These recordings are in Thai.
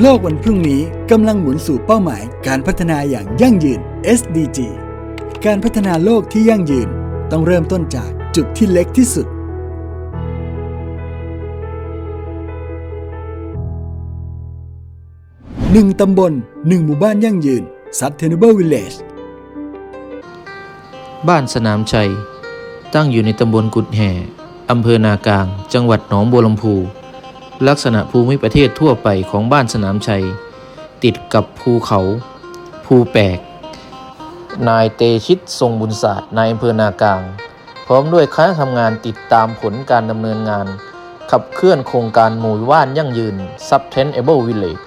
โลกวันพรุ่งนี้กำลังหมุนสู่เป้าหมายการพัฒนาอย่างยั่งยืน SDG การพัฒนาโลกที่ยั่งยืนต้องเริ่มต้นจากจุดที่เล็กที่สุด หนึ่งตำบลหนึ่งหมู่บ้านยั่งยืน Sustainable Village บ้านสนามชัย ตั้งอยู่ในตำบลกุดแห่อำเภอนากลาง จังหวัดหนองบัวลำพู ลักษณะภูมิประเทศทั่วไปของบ้านสนามชัย ติดกับภูเขา ภูแปก นายเตชิตทรงบุญศาสตร์นายอำเภอนากลาง พร้อมด้วยคณะทำงานติดตามผลการดำเนินงาน ขับเคลื่อนโครงการหมู่บ้านยั่งยืน Sustainable Village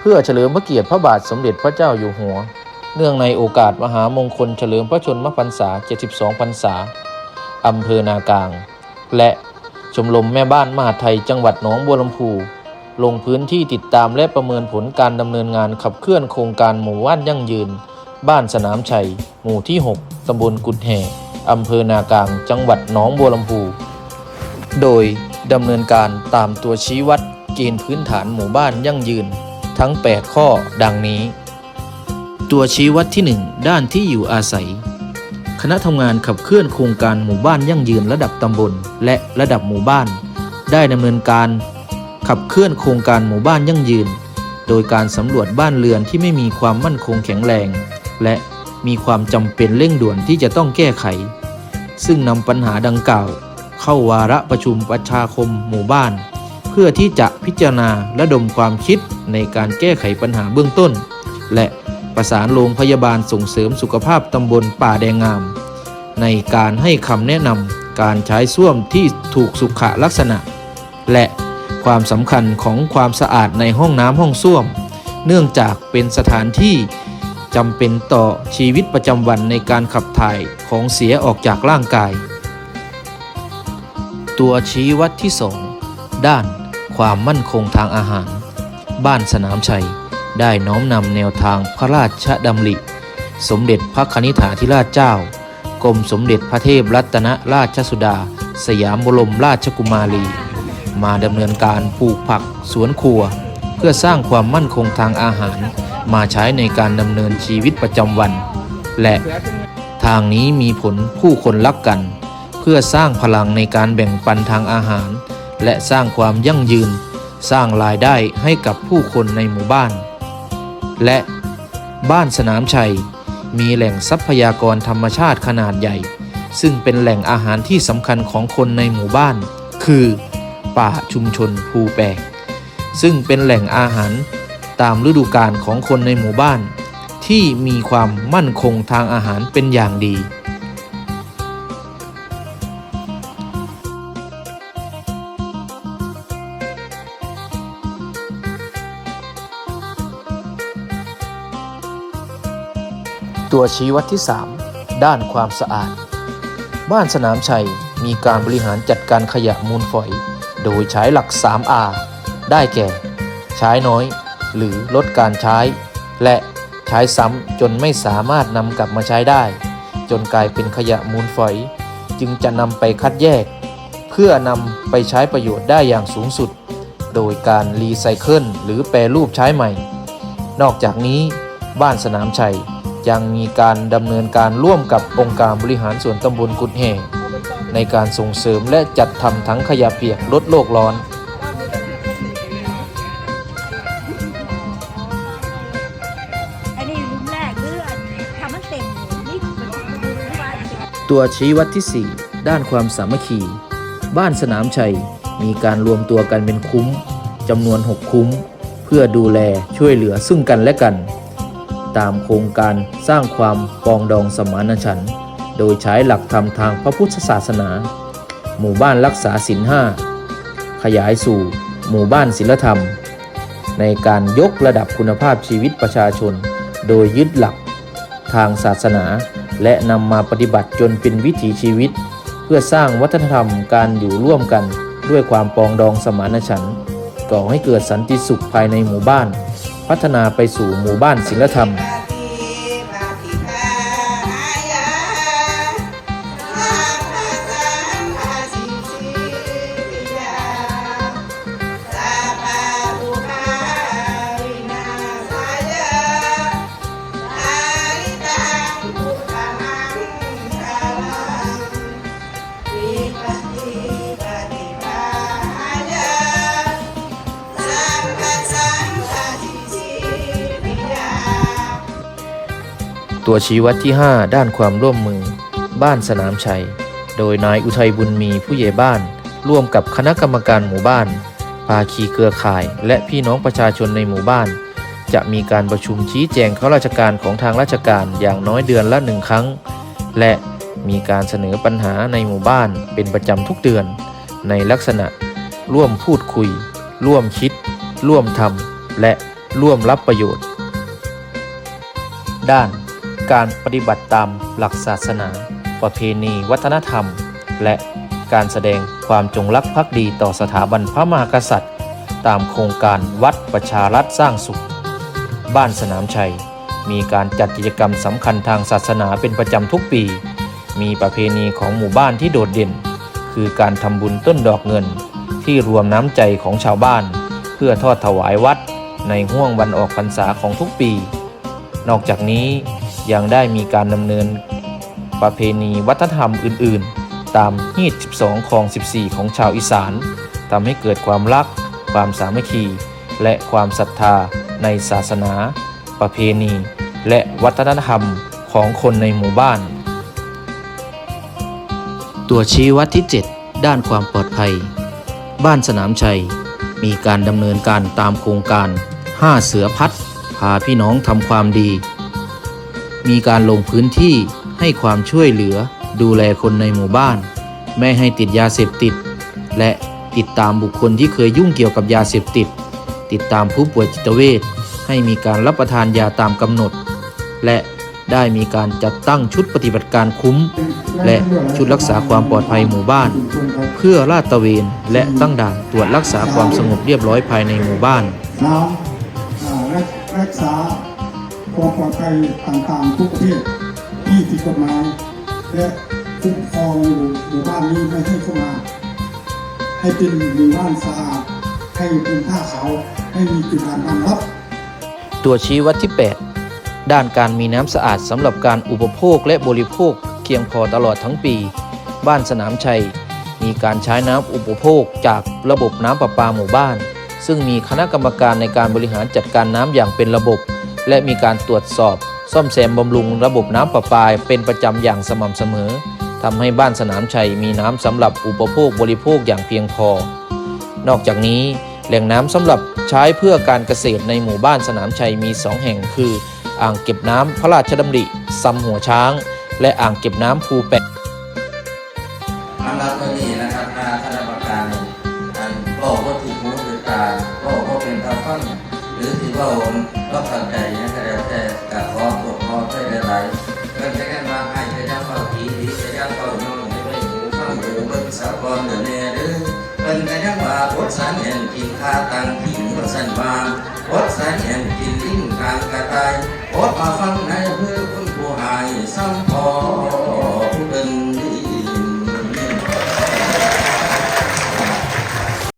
เพื่อเฉลิมพระเกียรติพระบาทสมเด็จพระเจ้าอยู่หัว เนื่องในโอกาสมหามงคลเฉลิมพระชนมพรรษา 72 พรรษาอำเภอนากลาง และ ชมรมแม่บ้านมหาไทยจังหวัดหนองบัวลำพูลงพื้นที่ติดตามและประเมินผลการดำเนินงานขับเคลื่อนโครงการหมู่บ้านยั่งยืน บ้านสนามชัย หมู่ที่ 6 ตำบลกุดแห่อำเภอนากลาง จังหวัดหนองบัวลำพู โดยดำเนินการตามตัวชี้วัดเกณฑ์พื้นฐานหมู่บ้านยั่งยืน ทั้ง 8 ข้อดังนี้ ตัวชี้วัดที่ 1 ด้านที่อยู่อาศัย คณะทำงานขับเคลื่อนโครงการหมู่บ้านยั่งยืนระดับตำบล และระดับหมู่บ้าน ได้ดำเนินการขับเคลื่อนโครงการหมู่บ้านยั่งยืน โดยการสำรวจบ้านเรือนที่ไม่มีความมั่นคงแข็งแรง และมีความจำเป็นเร่งด่วนที่จะต้องแก้ไข ซึ่งนำปัญหาดังกล่าว เข้าวาระประชุมประชาคมหมู่บ้าน เพื่อที่จะพิจารณาและดมความคิดในการแก้ไขปัญหาเบื้องต้น และ ประสานโรงพยาบาลส่งเสริมสุขภาพตำบลป่าแดงงาม ในการให้คำแนะนำการใช้ส้วมที่ถูกสุขลักษณะ และความสำคัญของความสะอาดในห้องน้ำห้องส้วม เนื่องจากเป็นสถานที่จำเป็นต่อชีวิตประจำวันในการขับถ่ายของเสียออกจากร่างกาย ตัวชี้วัดที่ 2 ด้านความมั่นคงทางอาหาร บ้านสนามชัย ได้น้อมนำแนวทางพระราชดำริ สมเด็จพระคณิษฐาธิราชเจ้า กรมสมเด็จพระเทพรัตนราชสุดา สยามบรมราชกุมารี มาดำเนินการปลูกผักสวนครัว เพื่อสร้างความมั่นคงทางอาหาร มาใช้ในการดำเนินชีวิตประจำวัน และทางนี้มีผลผู้คนรักกัน เพื่อสร้างพลังในการแบ่งปันทางอาหาร และสร้างความยั่งยืน สร้างรายได้ให้กับผู้คนในหมู่บ้าน และบ้านสนามชัย มีแหล่งทรัพยากรธรรมชาติขนาดใหญ่ ซึ่งเป็นแหล่งอาหารที่สำคัญของคนในหมู่บ้าน คือ ป่าชุมชนภูแปก ซึ่งเป็นแหล่งอาหารตามฤดูกาลของคนในหมู่บ้าน ที่มีความมั่นคงทางอาหารเป็นอย่างดี ตัวชี้วัดที่ 3 ด้านความสะอาด บ้านสนามชัยมีการบริหารจัดการขยะมูลฝอย โดยใช้หลัก 3R ได้แก่ ใช้น้อย หรือลดการใช้ และใช้ซ้ำจนไม่สามารถนำกลับมาใช้ได้ จนกลายเป็นขยะมูลฝอย จึงจะนำไปคัดแยก เพื่อนำไปใช้ประโยชน์ได้อย่างสูงสุด โดยการรีไซเคิลหรือแปรรูปใช้ใหม่ นอกจากนี้บ้านสนามชัย ยังมีการดำเนินการร่วมกับองค์การบริหารส่วนตำบลกุดแห่ในการส่งเสริมและจัดทำถังขยะเปียกลดโลกร้อน อันนี้รุ่นแรกหรืออันทำมันเต็มนี่เป็นรุ่นว่าตัวชี้วัดที่ 4 ด้านความสามัคคี บ้านสนามชัย มีการรวมตัวกันเป็นคุ้มจำนวน 6 คุ้ม เพื่อดูแลช่วยเหลือซึ่งกันและกัน ตามโครงการสร้างความปองดองสมานฉันท์โดยใช้หลักธรรมทางพระพุทธศาสนา หมู่บ้านรักษาศีลห้าขยายสู่ หมู่บ้านศีลธรรม ในการยกระดับคุณภาพชีวิตประชาชน โดยยึดหลักทางศาสนา และนำมาปฏิบัติจนเป็นวิถีชีวิต เพื่อสร้างวัฒนธรรมการอยู่ร่วมกัน ด้วยความปองดองสมานฉันท์ก่อให้เกิดสันติสุขภายในหมู่บ้าน พัฒนาไปสู่หมู่บ้านศิลธรรม ตัวชี้วัดที่ 5 ด้านความร่วมมือ บ้านสนามชัย โดยนายอุทัยบุญมีผู้ใหญ่บ้าน ร่วมกับคณะกรรมการหมู่บ้าน ภาคีเครือข่าย และพี่น้องประชาชนในหมู่บ้าน จะมีการประชุมชี้แจงข้าราชการของทางราชการอย่างน้อยเดือนละหนึ่งครั้ง และมีการเสนอปัญหาในหมู่บ้านเป็นประจำทุกเดือน ในลักษณะ ร่วมพูดคุย ร่วมคิด ร่วมทำและร่วมรับประโยชน์ ด้าน การปฏิบัติตามหลักศาสนา ประเพณีวัฒนธรรม และการแสดงความจงรักภักดีต่อสถาบันพระมหากษัตริย์ ตามโครงการวัดประชารัฐสร้างสุข บ้านสนามชัย มีการจัดกิจกรรมสำคัญทางศาสนาเป็นประจำทุกปี มีประเพณีของหมู่บ้านที่โดดเด่น คือการทำบุญต้นดอกเงิน ที่รวมน้ำใจของชาวบ้าน เพื่อทอดถวายวัดในห่วงวันออกพรรษาของทุกปี นอกจากนี้ ยังได้มีการดำเนินประเพณีวัฒนธรรมอื่น ๆ ตามฮีด12 ของ 14 ของชาวอีสานทำให้เกิดความรัก ความสามัคคี และความศรัทธาในศาสนา ประเพณี และวัฒนธรรมของคนในหมู่บ้าน ตัวชี้วัดที่ 7 ด้านความปลอดภัย บ้านสนามชัย มีการดำเนินการตามโครงการ 5 เสือพัดพาพี่น้องทำความดี มีการลงพื้นที่ให้ความช่วยเหลือดูแลคนในหมู่บ้าน ไม่ให้ติดยาเสพติด และติดตามบุคคลที่เคยยุ่งเกี่ยวกับยาเสพติด ติดตามผู้ป่วยจิตเวชให้มีการรับประทานยาตามกำหนด และได้มีการจัดตั้งชุดปฏิบัติการคุ้ม และชุดรักษาความปลอดภัยหมู่บ้าน เพื่อลาดตระเวนและตั้งด่านตรวจรักษาความสงบเรียบร้อยภายในหมู่บ้านรักษา ความปลอดภัยต่างๆ ทุกประเภทที่ผิดกฎหมาย และคุ้มครองอยู่หมู่บ้านนี้ไม่ให้เข้ามา ให้เป็นหมู่บ้านสะอาดให้เป็นผ้าขาวให้มีจุดด่านนำรับ ตัวชี้วัดที่ 8 ด้านการมีน้ำสะอาดสำหรับการอุปโภคและบริโภคเพียงพอตลอดทั้งปี บ้านสนามชัย มีการใช้น้ำอุปโภคจากระบบน้ำประปาหมู่บ้าน ซึ่งมีคณะกรรมการในการบริหารจัดการน้ำอย่างเป็นระบบ และมีการตรวจสอบ ซ่อมแซมบำรุงระบบน้ำประปาเป็นประจำอย่างสม่ำเสมอทำให้บ้านสนามชัยมีน้ำสำหรับอุปโภคบริโภคอย่างเพียงพอ นอกจากนี้แหล่งน้ำสำหรับใช้เพื่อการเกษตรในหมู่บ้านสนามชัยมี 2 แห่งคือ อ่างเก็บน้ำพระราชดำริซำหัวช้าง และอ่างเก็บน้ำภูแปะอันรับตัวนี้นะครับทางคณะกรรการอันบอกว่าถูกหูถูกตาบอกว่าเป็นตาฟังหรือที่ว่า เข้าใจนะครับแต่ก็บอปกพอใช้ได้หลายเรื่องจะกันว่าให้จะยังเฝ้าผีหรือจะยังเฝ้าน้องให้ไม่หูฟังหูเบิ่สาวกรเดือแน่หรือเป็นก็ยังว่าบดสันแห่งกินข้าตังกินบทสันบางบดสันแห่งกินลิ้นกลางกระต่ายบดมาฟังในเพื่อคุณผู้หายสังพอ